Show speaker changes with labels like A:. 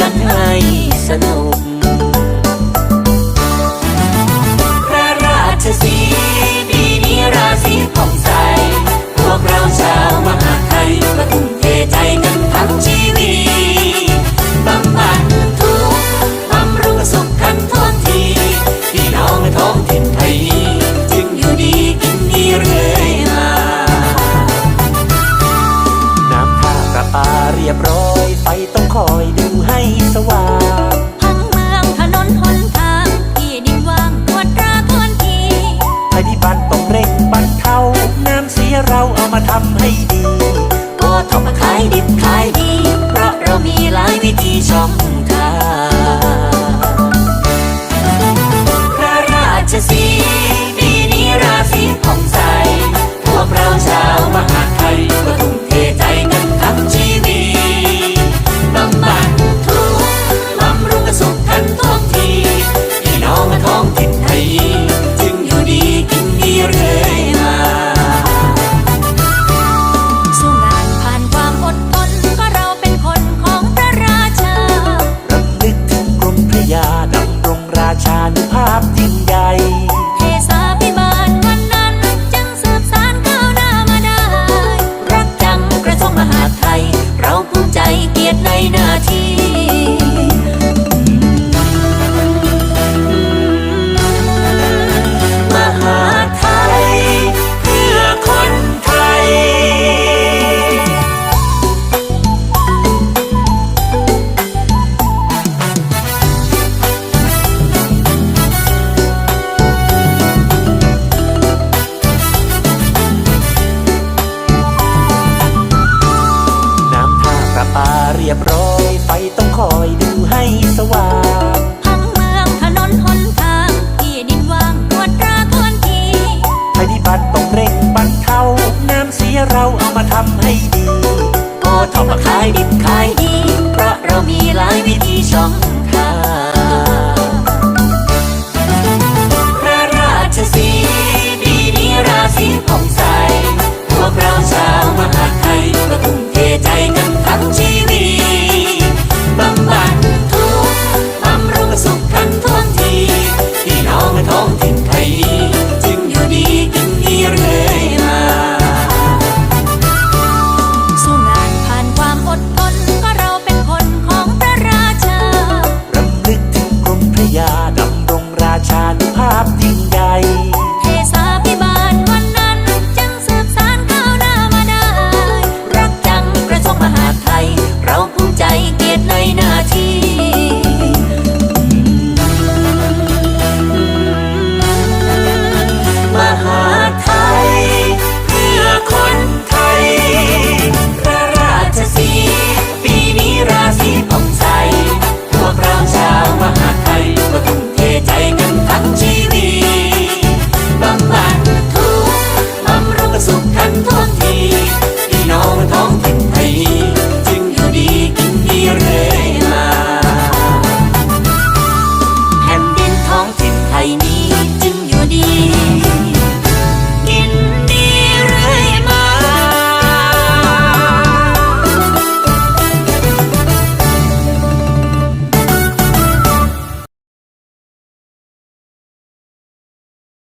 A: กันให้สนุก พระราชสีปีนี้ราศีผ่องใส พวกเราชาวมหาไทยมาทุ่มเทใจกันทั้งชีวิตบำบัดทุกข์บำรุงสุขกันทุกทีพี่น้องในท้องถิ่นไทยจึงอยู่ดีกินดีเรื่อยมา
B: น้ำท่ากระปาเรียบร้อย คอยดูให้สว่าง
A: พังเมืองถนนหนทางที่ดินว่างตรวจตราทวนที
B: ภัยพิบัติต้องเร่งบรรเทาน้ำเสียเราเอามาทำให้ดี
A: โอท็อปขายดิบขายดี
B: รอย ไฟต้องคอยดูให้สว่าง
A: พังเมืองถนนหนทาง ที่ดินวางปวดราควรที
B: ภัยพิบัติต้องเร่งบรรเทา น้ำเสียเราเอามาทำให้ดี
A: พอทำมาขายดิบขายดี เพราะเรามีหลายวิธีช่อง